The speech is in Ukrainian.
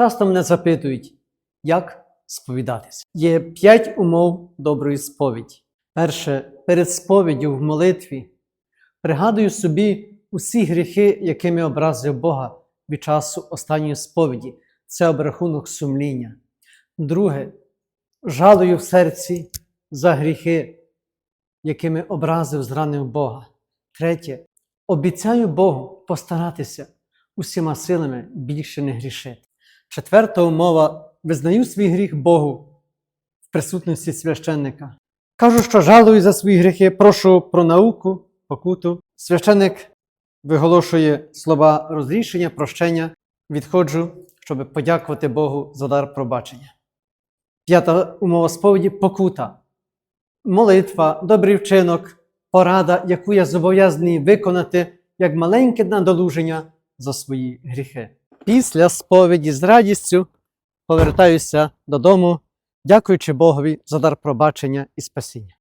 Часто мене запитують, як сповідатися. Є п'ять умов доброї сповіді. Перше, перед сповіддю в молитві пригадую собі усі гріхи, якими образив Бога від часу останньої сповіді. Це обрахунок сумління. Друге, жалую в серці за гріхи, якими образив, зранив Бога. Третє, обіцяю Богу постаратися усіма силами більше не грішити. Четверта умова визнаю свій гріх Богу в присутності священника. Кажу, що жалую за свої гріхи, прошу про науку, покуту. Священник виголошує слова розрішення, прощення. Відходжу, щоб подякувати Богу за дар пробачення. П'ята умова сповіді покута. Молитва, добрий вчинок, порада, яку я зобов'язаний виконати як маленьке надолуження за свої гріхи. Після сповіді з радістю повертаюся додому, дякуючи Богові за дар пробачення і спасіння.